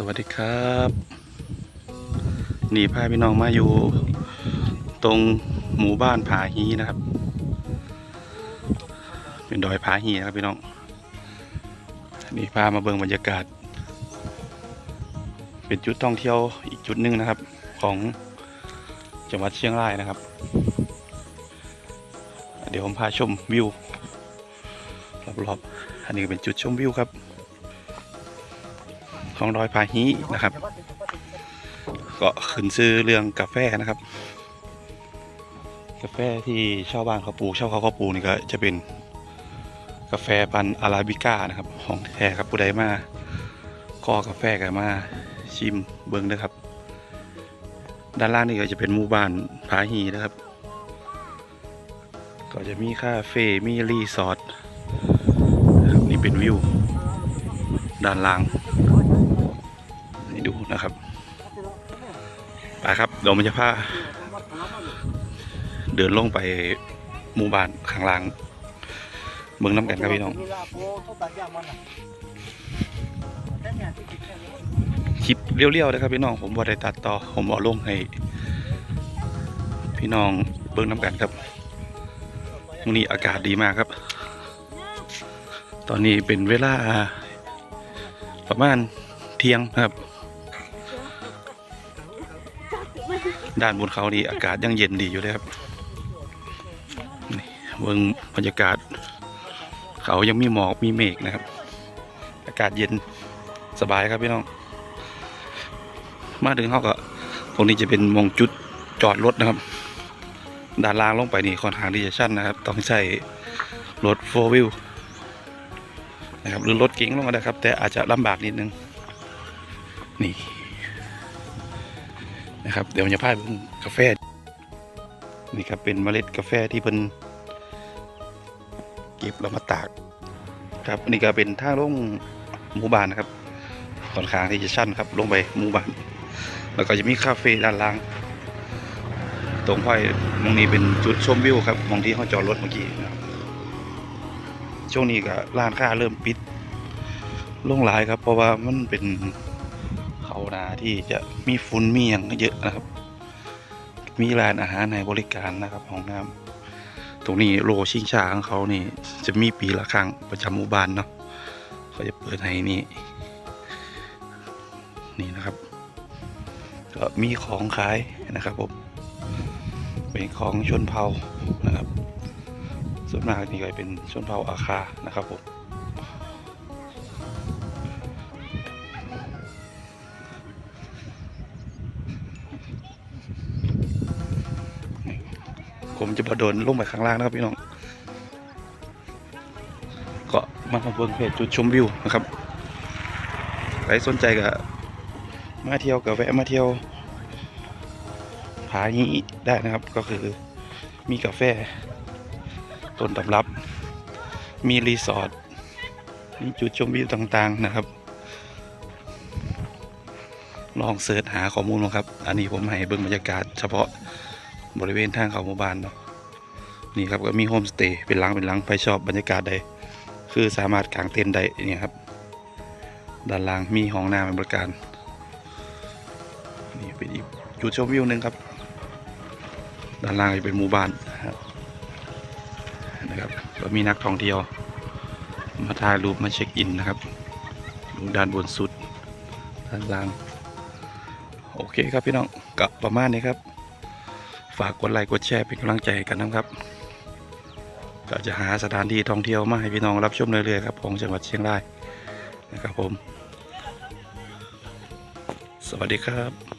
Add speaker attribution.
Speaker 1: สวัสดีครับนี่พาพี่น้องมาอยู่ ตรงหมู่บ้านผาฮีนะครับ เป็นดอยผาฮีนะครับพี่น้องนี่พามาเบิ่งบรรยากาศ เป็นจุดท่องเที่ยวอีกจุดหนึ่งนะครับ ของจังหวัดเชียงรายนะครับ เดี๋ยวผมพาชมวิวรอบๆอันนี้เป็นจุดชมวิวครับ ของดอยผาฮีนะครับ ก็ขึ้นชื่อเรื่องกาแฟนะครับ กาแฟที่ชาวบ้านเขาปลูกชาวเขาเขาปลูกนี่ก็จะเป็นกาแฟพันธุ์อาราบิก้านะครับของแท้ครับผู้ใดมาก็กาแฟกันมาชิมเบิ้งนะครับ ด้านล่างนี่ก็จะเป็นหมู่บ้านผาฮีนะครับ ก็จะมีคาเฟ่มีรีสอร์ทนี่เป็นวิวด้านล่าง ให้ดูนะครับไปครับเดี๋ยวมันจะพาเดินลงไปหมู่บ้านข้างล่างเมืองน้ำกันครับพี่น้องคลิปเรียวๆนะครับพี่น้องผมบ่ได้ตัดต่อผมเอาลงให้ พี่น้องเบิ่งน้ำกันครับวันนี้อากาศดีมากครับ ตอนนี้เป็นเวลาประมาณเที่ยงครับ ด้านบนเขานี่อากาศยังเย็นดีอยู่เลยครับเบิ่งบรรยากาศ เขายังมีหมอกมีเมฆนะครับ อากาศเย็นสบายครับพี่น้อง มาถึงเขาก็ตรงนี้จะเป็นมองจุดจอดรถนะครับ ด้านล่างลงไปนี่ค่อนข้างที่จะชันนะครับ ต้องใช้รถโฟวิลนะครับหรือรถเก๋งลงมาได้ครับ แต่อาจจะลำบากนิดนึงนี่ นะครับ เดี๋ยวมันจะพาไปเบิ่งกาแฟ นี่ครับเป็นเมล็ดกาแฟที่เป็นเก็บแล้วมาตาก ครับอันนี่ก็เป็นทางลงหมู่บ้านนะครับค่อนข้างที่จะชันครับลงไปหมู่บ้าน แล้วก็จะมีคาเฟ่ด้านล่าง ตรงห้อยตรงนี้เป็นจุดชมวิวครับมองที่เขาจอดรถเมื่อกี้นะครับช่วงนี้ก็ร้านค้าเริ่มปิดลงหลายครับ เพราะว่ามันเป็น นาที่จะมีฝุ่นมีอย่างเยอะนะครับ มีร้านอาหารในบริการนะครับห้องน้ำตรงนี้โลชิงช้าของเขานี่ จะมีปีละครั้งประจำหมู่บ้านเนาะเขาจะเปิดให้นี่นี่นะครับ ก็มีของขายนะครับผมเป็นของชนเผ่านะครับ ส่วนมากนี่ก็เป็นชนเผ่าอาคานะครับผม ผมจะบโดนลงไปข้างล่างนะครับพี่น้องก็มาเบิ่งเพจจุดชมวิวนะครับใครสนใจก็มาเที่ยวกับแวะมาเที่ยวผานี้ได้นะครับก็คือมีกาแฟต้นตำรับ มีรีสอร์ทมีจุดชมวิวต่างๆนะครับ ลองเสิร์ชหาข้อมูลนะครับ อันนี้ผมให้เบิ่งบรรยากาศเฉพาะ บริเวณทางเขาหมู่บ้านเนาะนี่ครับก็มีโฮมสเตย์เป็นหลังเป็นหลังไปชอบบรรยากาศใดคือสามารถกางเต็นท์ได้นี่ครับ ด้านล่างมีห้องน้ำเป็นบริการนี่เป็นอีกจุดชมวิวหนึ่งครับ ด้านล่างจะเป็นหมู่บ้านนะครับนะครับก็มีนักท่องเที่ยว มาถ่ายรูปมาเช็คอินนะครับดูด้านบนสุดด้านล่าง โอเคครับพี่น้องก็ประมาณนี้ครับ ฝากกดไลค์กดแชร์เป็นกำลังใจกันนะครับ ก็จะหาสถานที่ท่องเที่ยวมาให้พี่น้องรับชมเรื่อยๆครับของจังหวัดเชียงรายนะครับผม สวัสดีครับ